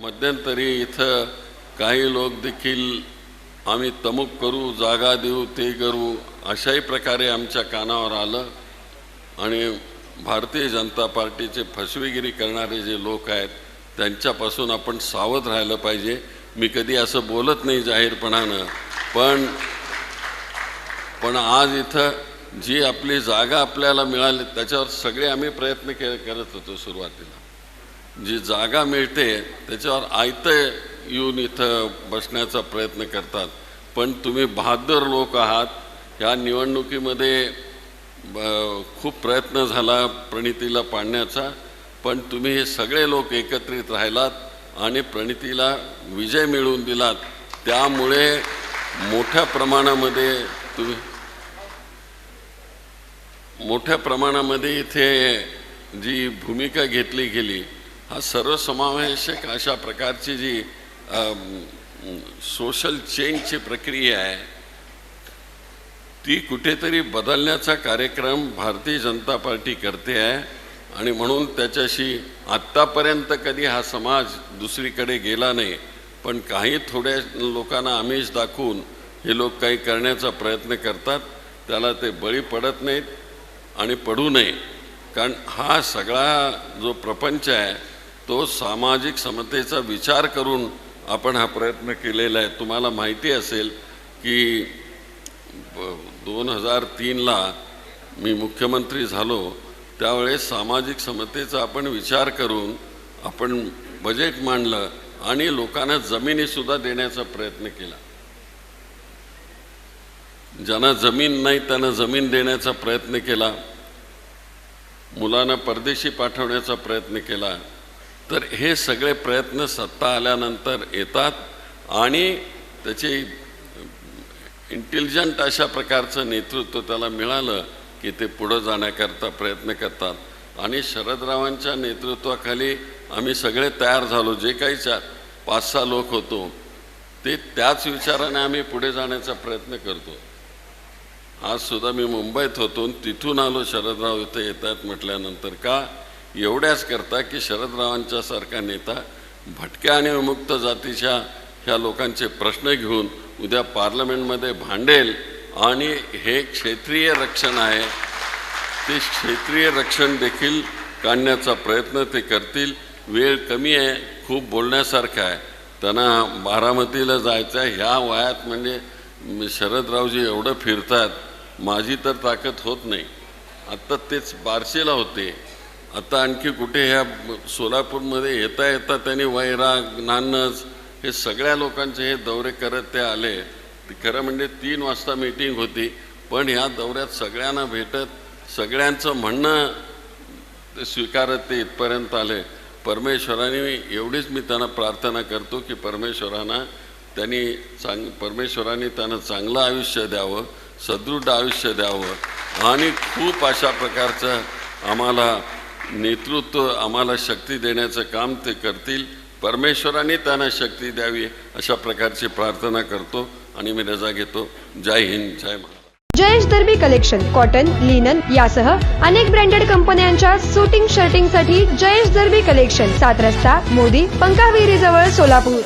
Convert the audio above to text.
मध्यंतरी इथं काही लोक देखील आम्ही तमुक करू जागा देऊ ते करू अशाही प्रकारे आमच्या कानावर आलं. आणि भारतीय जनता पार्टीचे फसवेगिरी करणारे जे लोक आहेत त्यांच्यापासून आपण सावध राहिलं पाहिजे. मी कधी असं बोलत नाही जाहीरपणानं पण पण आज इथं जी आपली जागा आपल्याला मिळाली त्याच्यावर सगळे आम्ही प्रयत्न के करत होतो सुरुवातीला. जी जागा मिळते त्याच्यावर आयतं येऊन इथं बसण्याचा प्रयत्न करतात. पण तुम्ही बहादर लोक आहात. ह्या निवडणुकीमध्ये ब- खूप प्रयत्न झाला प्रणितीला पाडण्याचा. पण तुम्ही हे सगळे लोक एकत्रित राहिलात आणि प्रणितीला विजय मिळवून दिलात. त्यामुळे मोठ्या प्रमाणामध्ये तुम्ही मोठ्या प्रमाणामध्ये इथे जी भूमिका घेतली गेली हा सर्वसमावेशक अशा प्रकारची जी सोशल चेंजची प्रक्रिया आहे ती कुठेतरी बदलण्याचा कार्यक्रम भारतीय जनता पार्टी करते आहे आणि म्हणून त्याच्याशी आत्तापर्यंत कधी हा समाज दुसरीकडे गेला नाही पण काही थोड्या लोकांना आमिष दाखवून हे लोक काही करण्याचा प्रयत्न करतात त्याला ते बळी पडत नाहीत आणि पडू नये. कारण हा सगळा जो प्रपंच आहे तो सामाजिक समतेचा विचार करून आपण हा प्रयत्न केलेला आहे. तुम्हाला माहिती असेल की दोन हजार तीनला मी मुख्यमंत्री झालो. त्यावेळेस सामाजिक समतेचा आपण विचार करून आपण बजेट मांडलं आणि लोकांना जमिनीसुद्धा देण्याचा प्रयत्न केला. ज्यांना जमीन नाही त्यांना जमीन देण्याचा प्रयत्न केला. मुलांना परदेशी पाठवण्याचा प्रयत्न केला. तर हे सगळे प्रयत्न सत्ता आल्यानंतर येतात आणि त्याचे इंटेलिजंट अशा प्रकारचं नेतृत्व त्याला मिळालं की ते पुढं जाण्याकरता प्रयत्न करतात. आणि शरदरावांच्या नेतृत्वाखाली आम्ही सगळे तयार झालो जे काही चार पाच सहा लोक होतो ते त्याच विचाराने आम्ही पुढे जाण्याचा प्रयत्न करतो. आज सुद्धा मी मुंबईत होतो तिथून आलो शरदराव इथे येतात म्हटल्यानंतर का? एवढ्याच करता की शरदरावांच्या सारखा नेता भटक्या आणि विमुक्त जातीच्या ह्या लोकांचे प्रश्न घेऊन उद्या पार्लमेंटमध्ये भांडेल आणि हे क्षेत्रीय रक्षण आहे ते क्षेत्रीय रक्षण देखील काढण्याचा प्रयत्न ते करतील. वेळ कमी आहे खूप बोलण्यासारखं आहे. त्यांना बारामतीला जायचं आहे ह्या वयात म्हणजे शरदरावजी एवढं फिरतात माझी तर ताकद होत नाही. आत्ता तेच बारशेला होते. आता आणखी कुठे ह्या सोलापूरमध्ये येता येता त्यांनी वैराग नानज हे सगळ्या लोकांचे हे दौरे करत ते आले. ते खरं म्हणजे तीन वाजता मीटिंग होती पण ह्या दौऱ्यात सगळ्यांना भेटत सगळ्यांचं म्हणणं ते स्वीकारत ते इथपर्यंत आले. परमेश्वराने एवढीच मी त्यांना प्रार्थना करतो की परमेश्वरांना त्यांनी चांग परमेश्वराने त्यांना चांगलं आयुष्य द्यावं सदृढ आयुष्य द्यावं. आणि खूप अशा प्रकारचं आम्हाला नेतृत्व आम्हाला शक्ती देण्याचं काम ते करतील. परमेश्वराने त्यांना शक्ती द्यावी अशा प्रकारची प्रार्थना करतो आणि मी रजा घेतो. जय हिंद जय Maharaj Jayesh Darbi collection cotton linen यासह अनेक ब्रँडेड कंपन्यांच्या सुटिंग शर्टिंगसाठी जयेश दर्बी कलेक्शन सात रस्ता मोदी पंकाविरी जवळ सोलापूर.